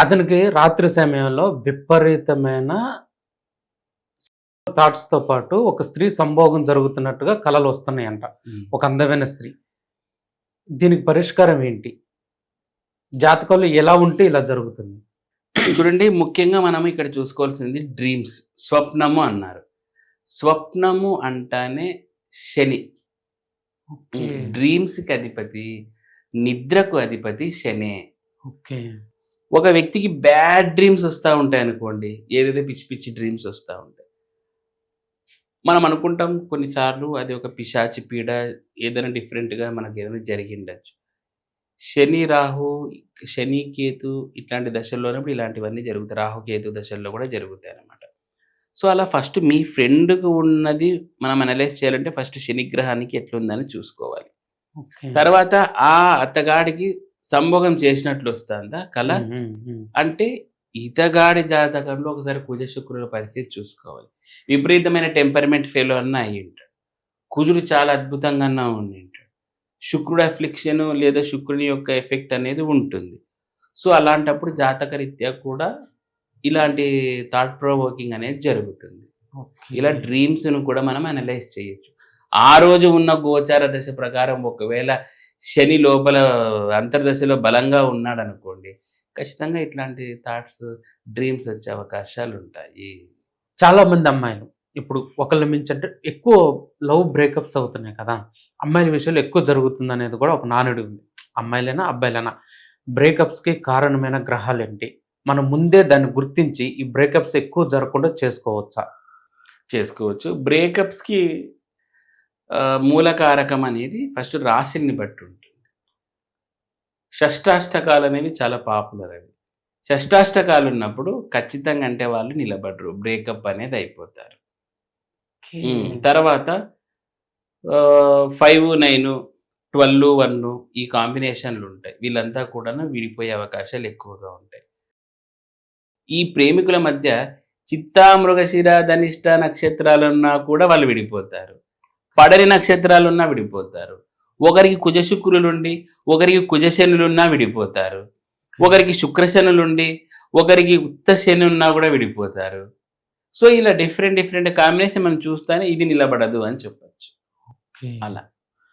అతనికి రాత్రి సమయంలో విపరీతమైన థాట్స్తో పాటు ఒక స్త్రీ సంభోగం జరుగుతున్నట్టుగా కలలు వస్తున్నాయంట. ఒక అందమైన స్త్రీ. దీనికి పరిష్కారం ఏంటి? జాతకంలో ఎలా ఉంటే ఇలా జరుగుతుంది? చూడండి ముఖ్యంగా మనం ఇక్కడ చూసుకోవాల్సింది డ్రీమ్స్ స్వప్నము అన్నారు. స్వప్నము అంటానే శని. డ్రీమ్స్కి అధిపతి నిద్రకు అధిపతి శనే. ఓకే. ఒక వ్యక్తికి బ్యాడ్ డ్రీమ్స్ వస్తూ ఉంటాయి అనుకోండి ఏదైతే పిచ్చి పిచ్చి డ్రీమ్స్ వస్తూ ఉంటాయి. మనం అనుకుంటాం కొన్నిసార్లు అది ఒక పిశాచి పీడ ఏదైనా డిఫరెంట్గా మనకి ఏదైనా జరిగిండొచ్చు శని రాహు శని కేతు ఇట్లాంటి దశల్లోనప్పుడు ఇలాంటివన్నీ జరుగుతాయి. రాహు కేతు దశల్లో కూడా జరుగుతాయి అన్నమాట. సో అలా ఫస్ట్ మీ ఫ్రెండ్కి ఉన్నది మనం అనలైజ్ చేయాలంటే ఫస్ట్ శని గ్రహానికి ఎట్లుందని చూసుకోవాలి. తర్వాత ఆ అత్తగాడికి సంభోగం చేసినట్లు వస్తుందా కళ. అంటే ఇతగాడి జాతకంలో ఒకసారి కుజ శుక్రుల పరిస్థితి చూసుకోవాలి. విపరీతమైన టెంపర్మెంట్ ఫెయిల్ అన్న అయి ఉంటాడు కుజుడు చాలా అద్భుతంగా ఉండి ఉంటాడు శుక్రుడు అఫ్లిక్షన్ లేదా శుక్రుని యొక్క ఎఫెక్ట్ అనేది ఉంటుంది. సో అలాంటప్పుడు జాతక రీత్యా కూడా ఇలాంటి థాట్ ప్రొవోకింగ్ అనేది జరుగుతుంది. ఇలా డ్రీమ్స్ను కూడా మనం అనలైజ్ చేయొచ్చు. ఆ రోజు ఉన్న గోచార దశ ప్రకారం ఒకవేళ శని లోపల అంతర్దశలో బలంగా ఉన్నాడు అనుకోండి ఖచ్చితంగా ఇట్లాంటి థాట్స్ డ్రీమ్స్ వచ్చే అవకాశాలు ఉంటాయి. చాలా మంది అమ్మాయిలు ఇప్పుడు ఒకళ్ళ మించి అంటే ఎక్కువ లవ్ బ్రేకప్స్ అవుతున్నాయి కదా అమ్మాయిల విషయంలో ఎక్కువ జరుగుతుంది అనేది కూడా ఒక నానుడి ఉంది. అమ్మాయిలైనా అబ్బాయిలైనా బ్రేకప్స్కి కారణమైన గ్రహాలు ఏంటి? మనం ముందే దాన్ని గుర్తించి ఈ బ్రేకప్స్ ఎక్కువ జరగకుండా చేసుకోవచ్చా? చేసుకోవచ్చు. బ్రేకప్స్కి మూలకారకం అనేది ఫస్ట్ రాశిని బట్టి ఉంటుంది. షష్టాష్టకాలు అనేవి చాలా పాపులర్ అవి. షష్టాష్టకాలు ఉన్నప్పుడు ఖచ్చితంగా అంటే వాళ్ళు నిలబడరు బ్రేకప్ అనేది అయిపోతారు. తర్వాత ఫైవ్ నైన్ ట్వెల్వ్ వన్ ఈ కాంబినేషన్లు ఉంటాయి. వీళ్ళంతా కూడా విడిపోయే అవకాశాలు ఎక్కువగా ఉంటాయి. ఈ ప్రేమికుల మధ్య చిత్తా మృగశిర ధనిష్ట నక్షత్రాలున్నా కూడా వాళ్ళు విడిపోతారు. పడరి నక్షత్రాలున్నా విడిపోతారు. ఒకరికి కుజశుక్రులుండి ఒకరికి కుజశనులున్నా విడిపోతారు. ఒకరికి శుక్రశనులుండి ఒకరికి ఉత్త శని ఉన్నా కూడా విడిపోతారు. సో ఇలా డిఫరెంట్ డిఫరెంట్ కాంబినేషన్ మనం చూస్తానే ఇది నిలబడదు అని చెప్పొచ్చు. అలా.